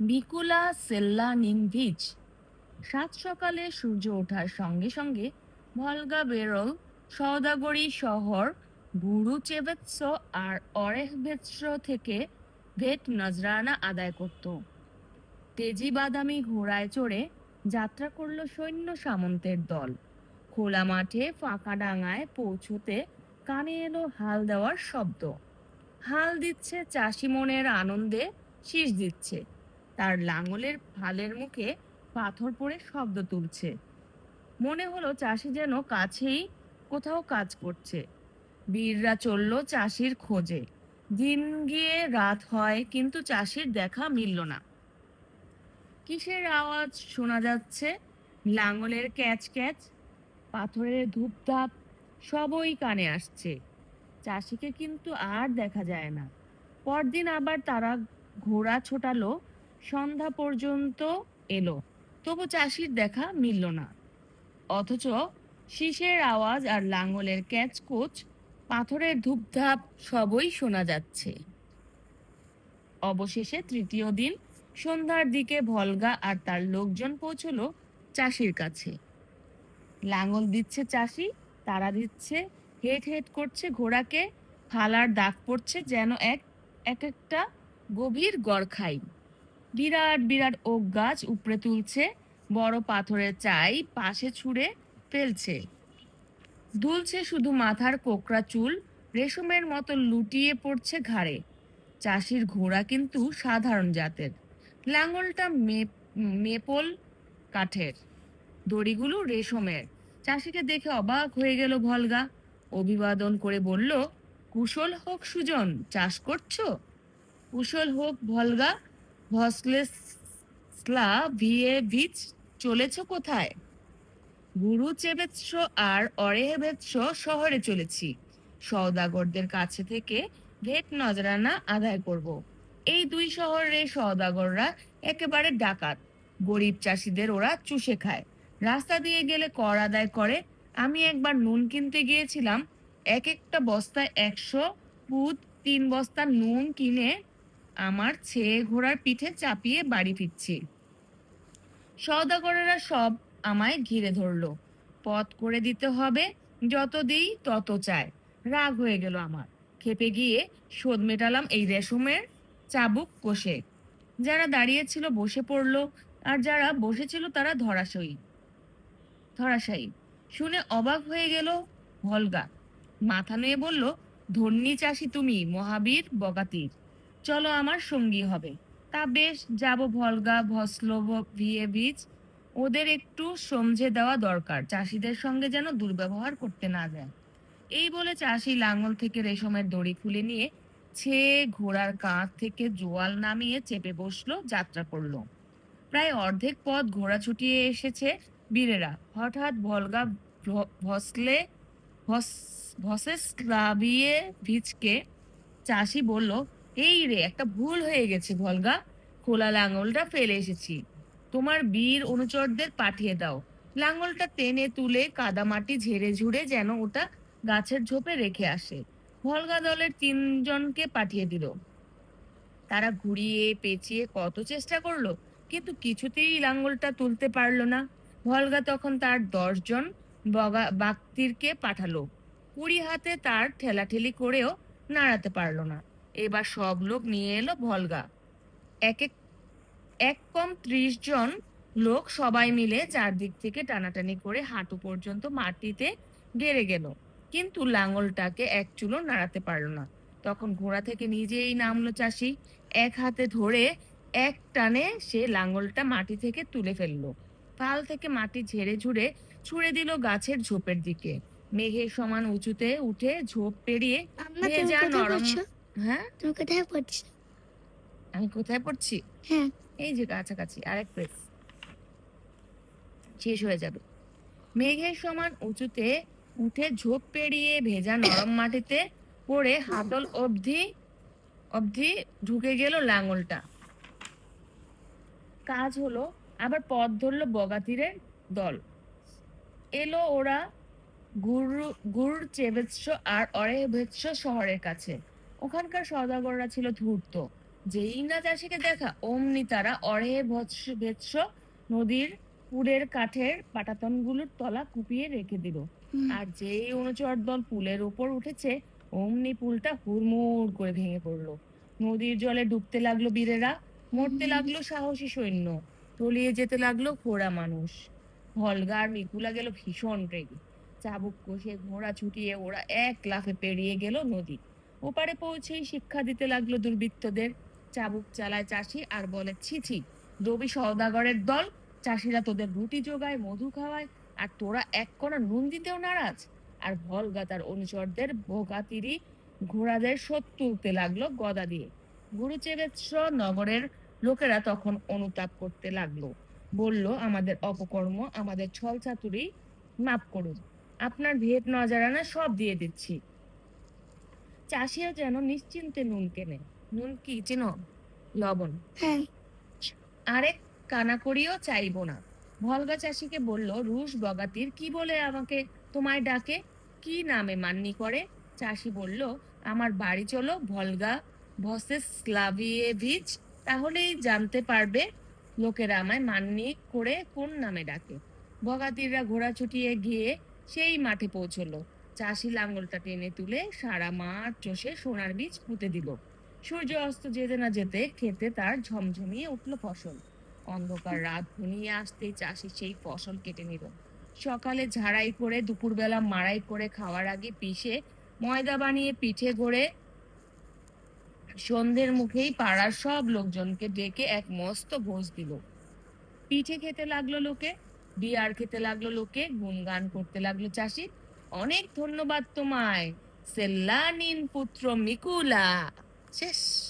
বিকুলা সেল্লা নিমভিচ সাত সকালে সূর্য ওঠার সঙ্গে সঙ্গে ভলগা বেরল সওদাগরি শহর গুরুচেভেৎস আর অরেহভেৎস থেকে ভেট নজরানা আদায় করত। তেজি বাদামি ঘোড়ায় চড়ে যাত্রা করল সৈন্য সামন্তের দল। খোলা মাঠে ফাঁকা ডাঙায় পৌঁছতে কানে এলো হাল দেওয়ার শব্দ। হাল দিচ্ছে চাষি মনের আনন্দে শীষ দিচ্ছে। তার লাঙলের ফালের মুখে পাথর পড়ে শব্দ তুলছে। মনে হলো চাষি যেন কাছেই কোথাও কাজ করছে। বীররা চলল চাষির খোঁজে। দিন গিয়ে রাত হয়, কিন্তু চাষির দেখা মিলল না। কিসের আওয়াজ শোনা যাচ্ছে? লাঙলের ক্যাচ ক্যাচ। পাথরের ধূপধাপ সবই কানে আসছে। চাষিকে কিন্তু আর দেখা যায় না। পরদিন আবার তারা ঘোড়া ছোটালো সন্ধ্যা পর্যন্ত এলো। তবু চাষির দেখা মিলল না। অথচ শীষের আওয়াজ আর লাঙলের ক্যাচকোচ, পাথরের ধূপধাপ সবই শোনা যাচ্ছে। অবশেষে তৃতীয় দিন সন্ধ্যার দিকে ভলগা আর তার লোকজন পৌঁছলো চাষির কাছে। লাঙল দিচ্ছে চাষি, তারা দিচ্ছে, হেট হেট করছে ঘোড়াকে ফালার দাগ পড়ছে যেন এক এক একটা গভীর গড়খাই বিরাট বিরাট ওক গাছ উপড়ে তুলছে, বড় পাথরের চাই পাশে ছুঁড়ে ফেলছে। দুলছে শুধু মাথার কোকড়া চুল, রেশমের মতো লুটিয়ে পড়ছে ঘাড়ে। চাষির ঘোড়া কিন্তু সাধারণ জাতের। লাঙলটা মেপল কাঠের। দড়িগুলো রেশমের। চাষিকে দেখে অবাক হয়ে গেল ভলগা। অভিবাদন করে বলল, কুশল হোক সুজন, চাষ করছ? কুশল হোক, ভলগা ভসলেসলা ভিয়ে ভিচ, চলেছ কোথায়? গুরু চেবেৎস আর অরেহেবেৎস শহরে চলেছি। সওদাগরদের কাছে থেকে ভেট নজরানা আদায় করব। এই দুই শহরের সওদাগররা একেবারে ডাকাত। গরিব চাষিদের ওরা চুষে খায়। রাস্তা দিয়ে গেলে কর আদায় করে। আমি একবার নুন কিনতে গিয়েছিলাম। এক একটা বস্তায় একশো পুত, তিন বস্তা নুন কিনে আমার ছেয়ে ঘোড়ার পিঠে চাপিয়ে বাড়ি ফিরছি। সওদাগরেরা সব আমায় ঘিরে ধরলো। পথ করে দিতে হবে, যত দিই তত চায় রাগ হয়ে গেল আমার। খেপে গিয়ে শোধ মেটালাম এই রেশমের চাবুক কষে। যারা দাঁড়িয়ে ছিল বসে পড়ল, আর যারা বসেছিল তারা ধরাশয়ী। ধরাশায়ী। শুনে অবাক হয়ে গেল ভলগা। মাথা নুয়ে বলল, ধন্যী চাষি তুমি, মহাবীর বগাতির। চলো আমার সঙ্গী হবে। তা বেশ, যাব ভলগা ভসলোভ ভিয়েভিচ ওদের একটু সমঝে দেওয়া দরকার, চাষিদের সঙ্গে যেন দুর্ব্যবহার করতে না যায়। এই বলে চাষি লাঙল থেকে রেশমের দড়ি খুলে নিয়ে ছে ঘোড়ার কাঁধ থেকে জোয়াল নামিয়ে চেপে বসল, যাত্রা করল। প্রায় অর্ধেক পথ ঘোড়া ছুটিয়ে এসেছে বীরেরা। হঠাৎ ভলগা ভসলে, ভস- ভসেস্লাভিয়ে ভিজকে চাষি বলল এই রে, একটা ভুল হয়ে গেছে ভলগা। খোলা লাঙলটা ফেলে এসেছি। তোমার বীর অনুচরদের পাঠিয়ে দাও। লাঙলটা টেনে তুলে কাদামাটি ঝেড়ে ঝুড়ে যেন ওটা গাছের ঝোপে রেখে আসে। ভলগা দলের তিনজনকে পাঠিয়ে দিল। তারা ঘুরিয়ে পেঁচিয়ে কত চেষ্টা করল, কিন্তু কিছুতেই লাঙ্গলটা তুলতে পারল না। ভলগা তখন তার দশজন বগা বাক্তিরকে পাঠালো। কুড়ি হাতে তার ঠেলাঠেলি করেও নাড়াতে পারল না। এবার সব লোক নিয়ে এলো ভলগা। এক এক এক কম ত্রিশ জন লোক সবাই মিলে চারদিক থেকে টানাটানি করে হাঁটু পর্যন্ত মাটিতে গেড়ে গেল। কিন্তু লাঙলটাকে এক চুলো নাড়াতে পারল না। তখন ঘোড়া থেকে নিজেই নামলো চাষি। এক হাতে ধরে এক টানে সে লাঙলটা মাটি থেকে তুলে ফেলল। পাল থেকে মাটি ঝেড়ে ঝুড়ে ছুঁড়ে দিল গাছের ঝোপের দিকে। মেঘের সমান উঁচুতে উঠে ঝোপ পেরিয়ে ভেজা নরম হ্যাঁ? তুমি কোথায় পড়ছো? আমি কোথায় পড়ছি? হ্যাঁ। এই যে কাছাকাছি আরেক পেজ শেষ হয়ে যাবে। মেঘের সমান উঁচুতে উঠে ঝোপ পেরিয়ে ভেজা নরম মাটিতে পড়ে হাতল অবধি অবধি ঢুকে গেল লাঙলটা। কাজ হলো আবার পথ ধরলো বগাতিরের দল। এলো ওরা গুরু গুর চেবেৎস আর অরেভেৎস শহরের কাছে। ওখানকার সওদাগররা ছিল ধূর্ত। যেই না চাষিকে দেখা অমনি তারা অরে ভৎস ভেৎস নদীর পুরের কাঠের পাটাতনগুলোর তলা কুপিয়ে রেখে দিল। আর যেই অনুচর দল পুলের উপর উঠেছে অমনি পুলটা হুড়মুড় করে ভেঙে পড়ল। নদীর জলে ডুবতে লাগল বীরেরা মরতে লাগল সাহসী সৈন্য তলিয়ে যেতে লাগল ঘোড়া মানুষ। হলগার মিকুলা গেল ভীষণ রেগে। চাবুক কষে ঘোড়া ছুটিয়ে ওরা এক লাফে পেরিয়ে গেল নদী। ওপারে পৌঁছেই শিক্ষা দিতে লাগল দুর্বৃত্তদের। চাবুক চালায় চাষি আর বলে, ছি ছি, রবি সওদাগরের দল, চাষিরা তোদের রুটি জোগায়, মধু খাওয়ায়, আর তোরা এক কণা নুন দিতেও নারাজ। আর ভলগা তার অনুচরদের ভোগাতিরি ঘোড়াদের শোধ তুলতে লাগল গদা দিয়ে। গুরুচেবেত্র নগরের লোকেরা তখন অনুতাপ করতে লাগল। বলল, আমাদের অপকর্ম, আমাদের ছল চাতুরি, মাফ করুন। আপনার ভেদ নজারানা সব দিয়ে দিচ্ছি। চাষিও যেন নিশ্চিন্তে নুন কেনে। নুন কি চেনো লবণ। হ্যাঁ। আরেক কানাকড়িও চাইব না। ভলগা চাষিকে বলল রুশ বগাতির কি বলে আমাকে? তোমায় ডাকে? কি নামে মান্নি করে? চাষি বলল আমার বাড়ি চলো ভলগা ভসেস স্লাভিয়েভিচ। তাহলেই জানতে পারবে লোকেরা আমায় মান্নি করে কোন নামে ডাকে। বগাতিররা ঘোড়া ছুটিয়ে গিয়ে সেই মাঠে পৌঁছলো। চাষি লাঙ্গলটা টেনে তুলে সারা মাঠ চষে সোনার বীজ পুঁতে দিল। সূর্য অস্ত যেতে না যেতে খেতে তার ঝমঝমিয়ে উঠল ফসল। অন্ধকার রাত ঘনিয়ে আসতেই চাষি সেই ফসল কেটে নিল। সকালে ঝাড়াই করে, দুপুরবেলা মাড়াই করে খাওয়ার আগে পিষে, ময়দা বানিয়ে পিঠে গড়ে সন্ধ্যের মুখেই পাড়ার সব লোকজনকে ডেকে এক মস্ত ভোজ দিল। পিঠে খেতে লাগল লোকে, বিয়ার খেতে লাগল লোকে গুনগান করতে লাগল চাষি অনেক ধন্যবাদ তোমায়। সেল্লানিন পুত্র মিকুলা। শেষ।